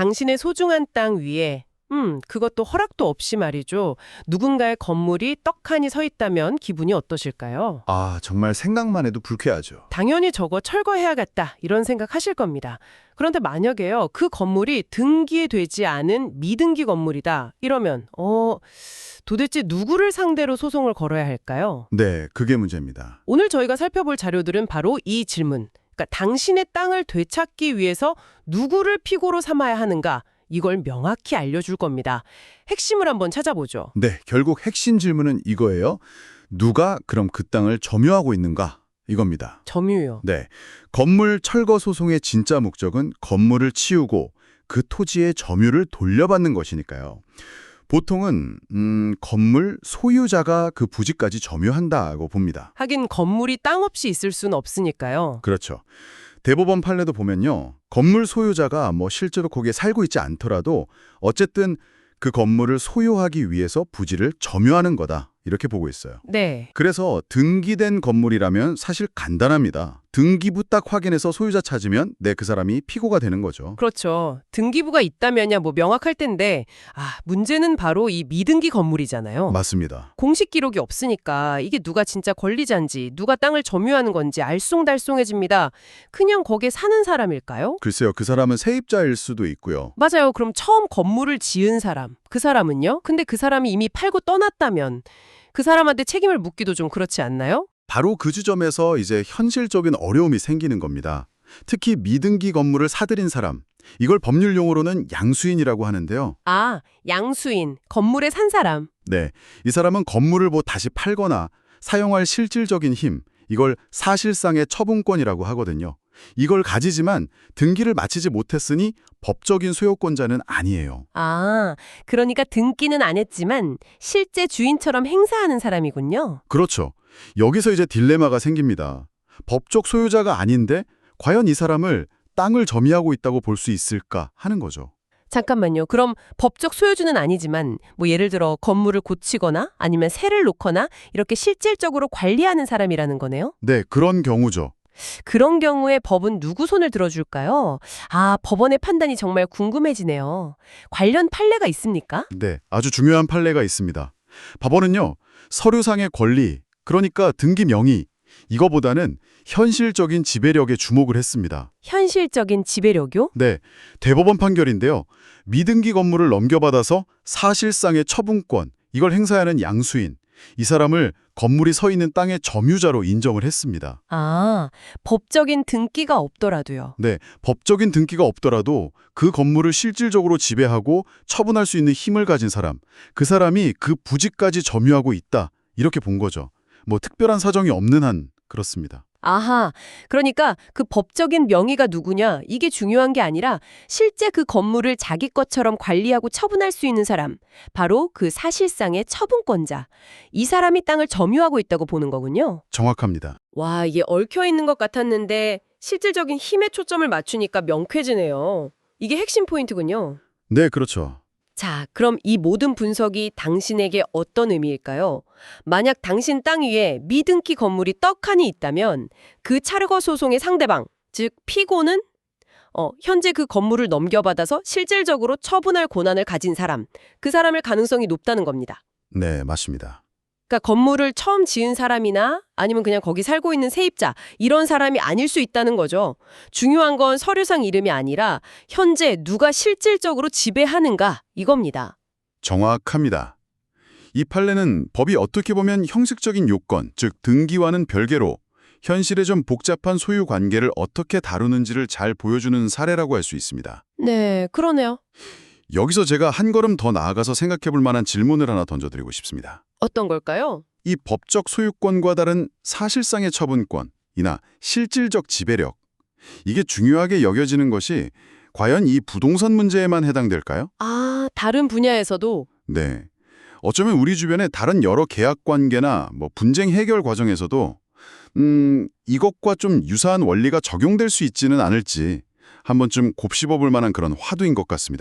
당신의 소중한 땅 위에 음, 그것도 허락도 없이 말이죠. 누군가의 건물이 떡하니 서 있다면 기분이 어떠실까요? 아, 정말 생각만 해도 불쾌하죠. 당연히 저거 철거해야겠다 이런 생각하실 겁니다. 그런데 만약에요 그 건물이 등기되지 않은 미등기 건물이다 이러면 어 도대체 누구를 상대로 소송을 걸어야 할까요? 네, 그게 문제입니다. 오늘 저희가 살펴볼 자료들은 바로 이 질문. 그러니까 당신의 땅을 되찾기 위해서 누구를 피고로 삼아야 하는가 이걸 명확히 알려줄 겁니다. 핵심을 한번 찾아보죠. 네, 결국 핵심 질문은 이거예요. 누가 그럼 그 땅을 점유하고 있는가? 이겁니다. 점유요. 네, 건물 철거 소송의 진짜 목적은 건물을 치우고 그 토지의 점유를 돌려받는 것이니까요. 보통은 음, 건물 소유자가 그 부지까지 점유한다고 봅니다. 하긴 건물이 땅 없이 있을 수는 없으니까요. 그렇죠. 대법원 판례도 보면요. 건물 소유자가 뭐 실제로 거기에 살고 있지 않더라도 어쨌든 그 건물을 소유하기 위해서 부지를 점유하는 거다. 이렇게 보고 있어요. 네. 그래서 등기된 건물이라면 사실 간단합니다. 등기부 딱 확인해서 소유자 찾으면 네, 그 사람이 피고가 되는 거죠. 그렇죠. 등기부가 있다면야 뭐 명확할 텐데 아, 문제는 바로 이 미등기 건물이잖아요. 맞습니다. 공식 기록이 없으니까 이게 누가 진짜 권리자인지 누가 땅을 점유하는 건지 알쏭달쏭해집니다. 그냥 거기에 사는 사람일까요? 글쎄요, 그 사람은 세입자일 수도 있고요. 맞아요. 그럼 처음 건물을 지은 사람, 그 사람은요? 근데 그 사람이 이미 팔고 떠났다면 그 사람한테 책임을 묻기도 좀 그렇지 않나요? 바로 그 지점에서 이제 현실적인 어려움이 생기는 겁니다. 특히 미등기 건물을 사들인 사람, 이걸 법률 용어로는 양수인이라고 하는데요. 아, 양수인, 건물에 산 사람. 네, 이 사람은 건물을 뭐 다시 팔거나 사용할 실질적인 힘, 이걸 사실상의 처분권이라고 하거든요. 이걸 가지지만 등기를 마치지 못했으니 법적인 소유권자는 아니에요. 아, 그러니까 등기는 안 했지만 실제 주인처럼 행사하는 사람이군요. 그렇죠. 여기서 이제 딜레마가 생깁니다. 법적 소유자가 아닌데 과연 이 사람을 땅을 점유하고 있다고 볼 수 있을까 하는 거죠. 잠깐만요. 그럼 법적 소유주는 아니지만 뭐 예를 들어 건물을 고치거나 아니면 세를 놓거나 이렇게 실질적으로 관리하는 사람이라는 거네요. 네, 그런 경우죠. 그런 경우에 법은 누구 손을 들어줄까요? 아, 법원의 판단이 정말 궁금해지네요. 관련 판례가 있습니까? 네, 아주 중요한 판례가 있습니다. 법원은요, 서류상의 권리, 그러니까 등기 명의, 이거보다는 현실적인 지배력에 주목을 했습니다. 현실적인 지배력요? 네, 대법원 판결인데요. 미등기 건물을 넘겨받아서 사실상의 처분권, 이걸 행사하는 양수인, 이 사람을 건물이 서 있는 땅의 점유자로 인정을 했습니다. 아, 법적인 등기가 없더라도요. 네, 법적인 등기가 없더라도 그 건물을 실질적으로 지배하고 처분할 수 있는 힘을 가진 사람, 그 사람이 그 부지까지 점유하고 있다, 이렇게 본 거죠. 뭐 특별한 사정이 없는 한 그렇습니다. 아하, 그러니까 그 법적인 명의가 누구냐 이게 중요한 게 아니라 실제 그 건물을 자기 것처럼 관리하고 처분할 수 있는 사람, 바로 그 사실상의 처분권자. 이 사람이 땅을 점유하고 있다고 보는 거군요. 정확합니다. 와, 이게 얽혀 있는 것 같았는데 실질적인 힘에 초점을 맞추니까 명쾌해지네요. 이게 핵심 포인트군요. 네, 그렇죠. 자, 그럼 이 모든 분석이 당신에게 어떤 의미일까요? 만약 당신 땅 위에 미등기 건물이 떡하니 있다면 그 차르거 소송의 상대방, 즉 피고는 어, 현재 그 건물을 넘겨받아서 실질적으로 처분할 권한을 가진 사람, 그 사람일 가능성이 높다는 겁니다. 네, 맞습니다. 그러니까 건물을 처음 지은 사람이나 아니면 그냥 거기 살고 있는 세입자 이런 사람이 아닐 수 있다는 거죠. 중요한 건 서류상 이름이 아니라 현재 누가 실질적으로 지배하는가 이겁니다. 정확합니다. 이 판례는 법이 어떻게 보면 형식적인 요건, 즉 등기와는 별개로 현실의 좀 복잡한 소유 관계를 어떻게 다루는지를 잘 보여주는 사례라고 할 수 있습니다. 네, 그러네요. 여기서 제가 한 걸음 더 나아가서 생각해 볼 만한 질문을 하나 던져드리고 싶습니다. 어떤 걸까요? 이 법적 소유권과 다른 사실상의 처분권이나 실질적 지배력, 이게 중요하게 여겨지는 것이 과연 이 부동산 문제에만 해당될까요? 아, 다른 분야에서도 네. 어쩌면 우리 주변의 다른 여러 계약 관계나 뭐 분쟁 해결 과정에서도 음, 이것과 좀 유사한 원리가 적용될 수 있지는 않을지 한 번쯤 곱씹어 볼 만한 그런 화두인 것 같습니다.